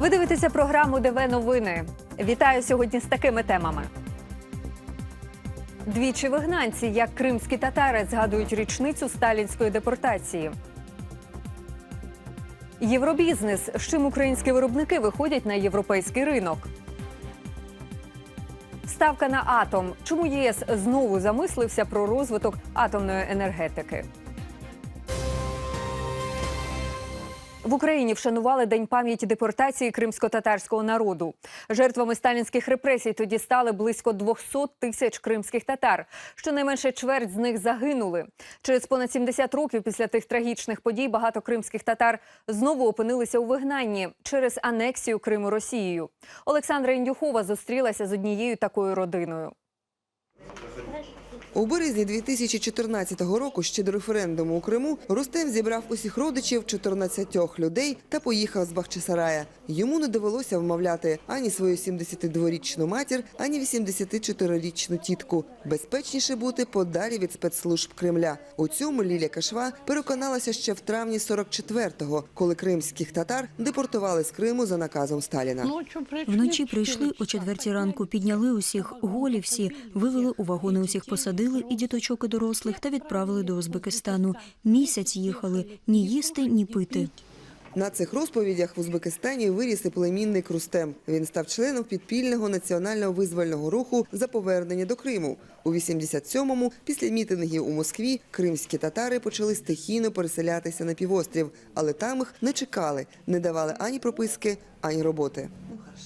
Ви дивитеся програму ДВ Новини. Вітаю сьогодні з такими темами. Двічі вигнанці, як кримські татари згадують річницю сталінської депортації. Євробізнес, з чим українські виробники виходять на європейський ринок. Ставка на атом. Чому ЄС знову замислився про розвиток атомної енергетики? В Україні вшанували День пам'яті депортації кримсько-татарського народу. Жертвами сталінських репресій тоді стали близько 200 тисяч кримських татар. Щонайменше чверть з них загинули. Через понад 70 років після тих трагічних подій багато кримських татар знову опинилися у вигнанні через анексію Криму Росією. Олександра Індюхова зустрілася з однією такою родиною. У березні 2014 року, ще до референдуму у Криму, Рустем зібрав усіх родичів 14 людей та поїхав з Бахчисарая. Йому не довелося вмовляти ані свою 72-річну матір, ані 84-річну тітку. Безпечніше бути подалі від спецслужб Кремля. У цьому Лілія Кашва переконалася ще в травні 44-го, коли кримських татар депортували з Криму за наказом Сталіна. Вночі прийшли о четвертій ранку, підняли усіх, голі всі, вивели у вагони усіх посадили, і діточок, і дорослих, та відправили до Узбекистану. Місяць їхали, ні їсти, ні пити. На цих розповідях в Узбекистані виріс і племінник Рустем. Він став членом підпільного національного визвольного руху за повернення до Криму. У 87-му, після мітингів у Москві, кримські татари почали стихійно переселятися на півострів, але там їх не чекали, не давали ані прописки, ані роботи.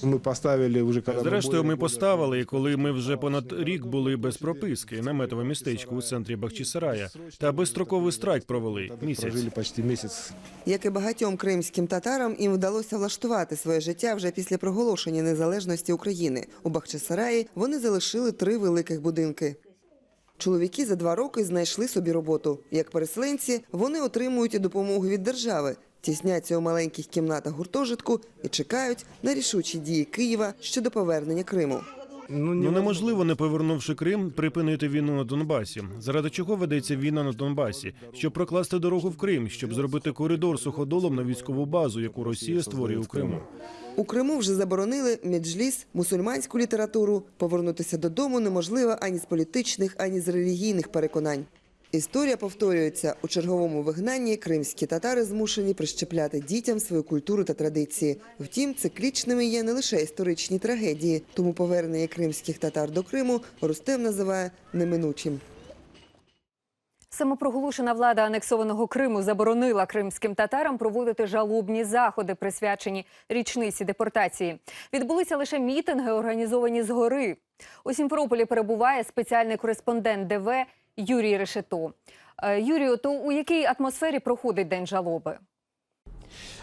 Ми поставили вже коли Зрештою, ми поставили, коли ми вже понад рік були без прописки, наметове містечко у центрі Бахчисарая, та безстроковий страйк провели місяць. місяць. Як і багатьом кримським татарам, їм вдалося влаштувати своє життя вже після проголошення незалежності України. У Бахчисараї вони залишили три великих будинки. Чоловіки за два роки знайшли собі роботу. Як переселенці, вони отримують і допомогу від держави, тісняться у маленьких кімнатах гуртожитку і чекають на рішучі дії Києва щодо повернення Криму. Ну неможливо, не повернувши Крим, припинити війну на Донбасі. Заради чого ведеться війна на Донбасі? Щоб прокласти дорогу в Крим, щоб зробити коридор суходолом на військову базу, яку Росія створює у Криму. У Криму вже заборонили меджліс, мусульманську літературу. Повернутися додому неможливо ані з політичних, ані з релігійних переконань. Історія повторюється у черговому вигнанні. Кримські татари змушені прищепляти дітям свою культуру та традиції. Втім, циклічними є не лише історичні трагедії, тому повернення кримських татар до Криму Рустем називає неминучим. Самопроголошена влада анексованого Криму заборонила кримським татарам проводити жалобні заходи, присвячені річниці депортації. Відбулися лише мітинги, організовані згори. У Сімферополі перебуває спеціальний кореспондент ДВ Юрій Решето. Е, Юрію, то у якій атмосфері проходить день жалоби?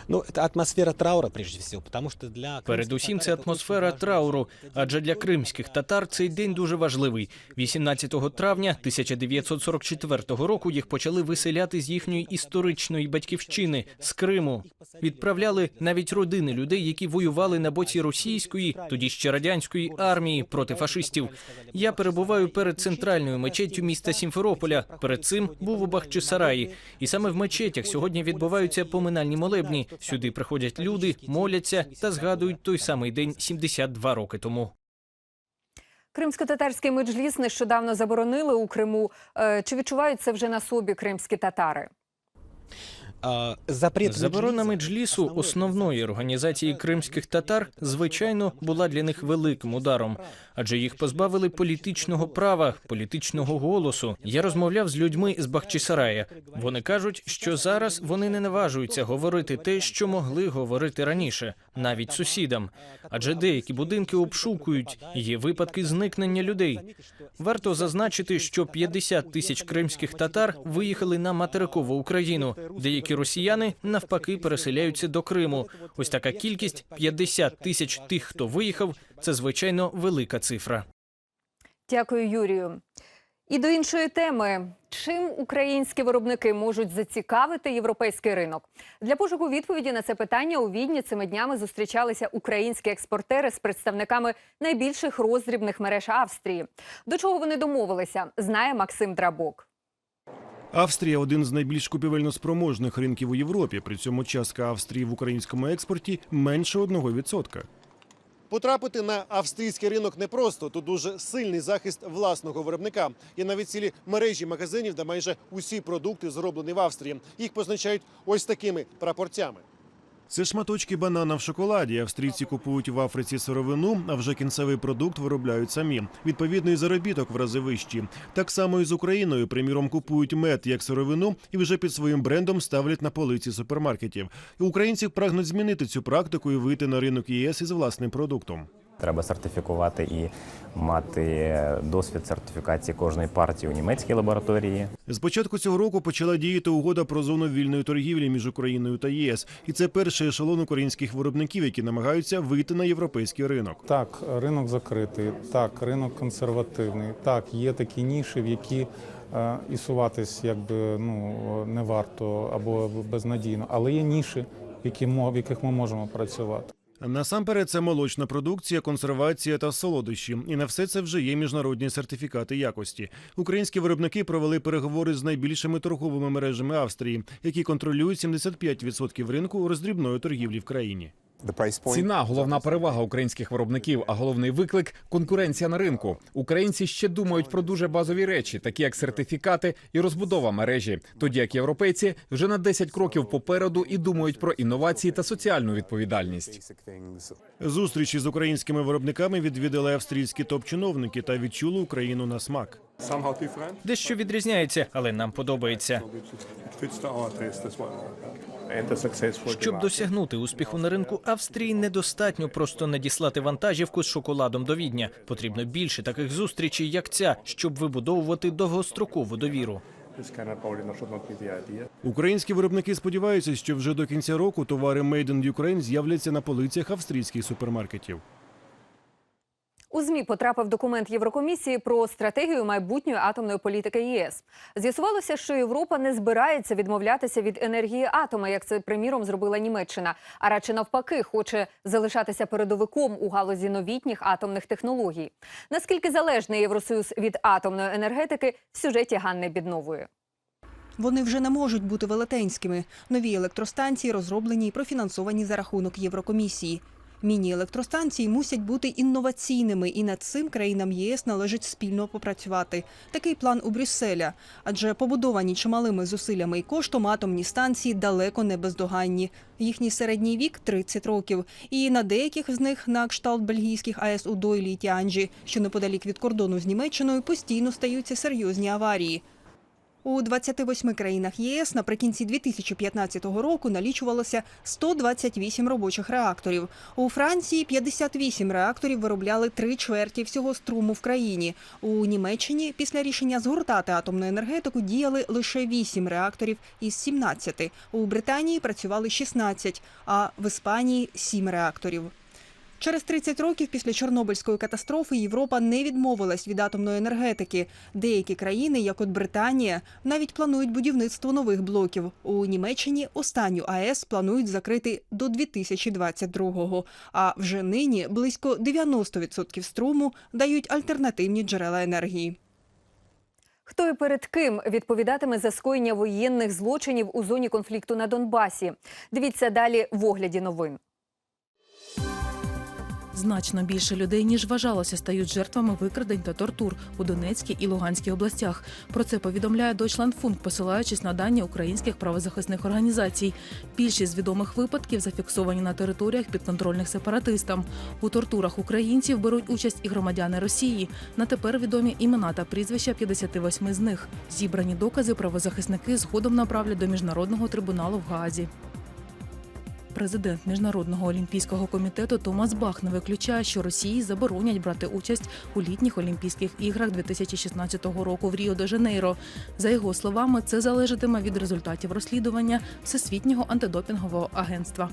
Ну, это атмосфера траура, прежде всего, потому что для... Передусім, це атмосфера трауру, адже для кримських татар цей день дуже важливий. 18 травня 1944 року їх почали виселяти з їхньої історичної батьківщини з Криму. Відправляли навіть родини людей, які воювали на боці російської, тоді ще радянської армії проти фашистів. Я перебуваю перед центральною мечеттю міста Сімферополя. Перед цим був у Бахчисараї. І саме в мечетях сьогодні відбуваються поминальні молебні. Сюди приходять люди, моляться та згадують той самий день 72 роки тому. Кримсько-татарський меджліс нещодавно заборонили у Криму. Е, Чи відчувають це вже на собі кримські татари? А, запрет Заборона меджлісу основної організації кримських татар, звичайно, була для них великим ударом, адже їх позбавили політичного права, політичного голосу. Я розмовляв з людьми з Бахчисарая. Вони кажуть, що зараз вони не наважуються говорити те, що могли говорити раніше, навіть сусідам. Адже деякі будинки обшукують, є випадки зникнення людей. Варто зазначити, що 50 тисяч кримських татар виїхали на материкову Україну. Деякі росіяни навпаки переселяються до Криму. Ось така кількість 50 тисяч тих, хто виїхав. Це звичайно велика цифра. Дякую, Юрію. І до іншої теми: чим українські виробники можуть зацікавити європейський ринок? Для пошуку відповіді на це питання у Відні цими днями зустрічалися українські експортери з представниками найбільших роздрібних мереж Австрії. До чого вони домовилися, знає Максим Драбок. Австрія один з найбільш купівельно спроможних ринків у Європі. При цьому частка Австрії в українському експорті менше 1%. Потрапити на австрійський ринок непросто. Тут дуже сильний захист власного виробника. Є навіть цілі мережі магазинів, де майже усі продукти зроблені в Австрії. Їх позначають ось такими прапорцями. Це шматочки банана в шоколаді. Австрійці купують в Африці сировину, а вже кінцевий продукт виробляють самі. Відповідний заробіток в рази вищі. Так само і з Україною. Приміром, купують мед як сировину і вже під своїм брендом ставлять на полиці супермаркетів. Українці прагнуть змінити цю практику і вийти на ринок ЄС із власним продуктом. Треба сертифікувати і мати досвід сертифікації кожної партії у німецькій лабораторії. З початку цього року почала діяти угода про зону вільної торгівлі між Україною та ЄС, і це перший ешелон українських виробників, які намагаються вийти на європейський ринок. Так, ринок закритий, так, ринок консервативний. Так, є такі ніші, в які е, ісуватись якби ну не варто або безнадійно, але є ніші, які в яких ми можемо працювати. Насамперед, це молочна продукція, консервація та солодощі. І на все це вже є міжнародні сертифікати якості. Українські виробники провели переговори з найбільшими торговими мережами Австрії, які контролюють 75% ринку роздрібної торгівлі в країні. Ціна головна перевага українських виробників, а головний виклик конкуренція на ринку. Українці ще думають про дуже базові речі, такі як сертифікати і розбудова мережі, тоді як європейці вже на 10 кроків попереду і думають про інновації та соціальну відповідальність. Зустрічі з українськими виробниками відвідали австрійські топ-чиновники та відчули Україну на смак. Дещо відрізняється, але нам подобається. Щоб досягнути успіху на ринку Австрії, недостатньо просто надіслати вантажівку з шоколадом до Відня. Потрібно більше таких зустрічей, як ця, щоб вибудовувати довгострокову довіру. Українські виробники сподіваються, що вже до кінця року товари Made in Ukraine з'являться на полицях австрійських супермаркетів. У ЗМІ потрапив документ Єврокомісії про стратегію майбутньої атомної політики ЄС. З'ясувалося, що Європа не збирається відмовлятися від енергії атома, як це приміром зробила Німеччина, а радше навпаки, хоче залишатися передовиком у галузі новітніх атомних технологій. Наскільки залежний Євросоюз від атомної енергетики в сюжеті Ганни Біднової. Вони вже не можуть бути велетенськими. Нові електростанції розроблені і профінансовані за рахунок Єврокомісії. Міні-електростанції мусять бути інноваційними, і над цим країнам єС належить спільно попрацювати. Такий план у Брюсселя. Адже побудовані чималими зусиллями і коштом атомні станції далеко не бездоганні. Їхній середній вік 30 років. І на деяких з них, на кшталт бельгійських АЕС у Дойлі і Тіанджі, що неподалік від кордону з Німеччиною, постійно стаються серйозні аварії. У 28 країнах ЄС наприкінці 2015 року налічувалося 128 робочих реакторів. У Франції 58 реакторів виробляли три чверті всього струму в країні. У Німеччині після рішення згортати атомну енергетику діяли лише 8 реакторів із 17. У Британії працювали 16, а в Іспанії 7 реакторів. Через 30 років після Чорнобильської катастрофи Європа не відмовилась від атомної енергетики. Деякі країни, як от Британія, навіть планують будівництво нових блоків. У Німеччині останню АЕС планують закрити до 2022-го. А вже нині близько 90% струму дають альтернативні джерела енергії. Хто і перед ким відповідатиме за скоєння воєнних злочинів у зоні конфлікту на Донбасі? Дивіться далі в огляді новин. Значно більше людей, ніж вважалося, стають жертвами викрадень та тортур у Донецькій і Луганській областях. Про це повідомляє Deutschlandfunk, посилаючись на дані українських правозахисних організацій. Більшість з відомих випадків зафіксовані на територіях підконтрольних сепаратистам. У тортурах українців беруть участь і громадяни Росії. На тепер відомі імена та прізвища 58 з них. Зібрані докази правозахисники згодом направлять до міжнародного трибуналу в Гаазі. Президент міжнародного олімпійського комітету Томас Бах не виключає, що Росії заборонять брати участь у літніх Олімпійських іграх 2016 року в Ріо де Жанейро. За його словами, це залежатиме від результатів розслідування Всесвітнього антидопінгового агентства.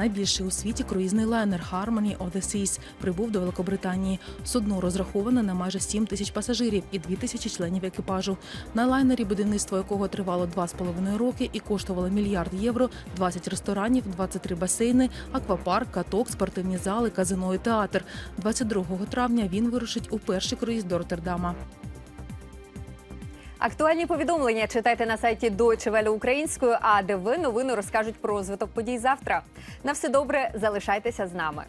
Найбільший у світі круїзний лайнер Harmony of the Seas прибув до Великобританії. Судно розраховане на майже 7 тисяч пасажирів і 2 тисячі членів екіпажу. На лайнері, будівництво якого тривало 2,5 роки і коштувало мільярд євро, 20 ресторанів, 23 басейни, аквапарк, каток, спортивні зали, казино і театр. 22 травня він вирушить у перший круїз до Роттердама. Актуальні повідомлення читайте на сайті Deutsche Welle українською, а де ви новини розкажуть про розвиток подій завтра. На все добре, залишайтеся з нами.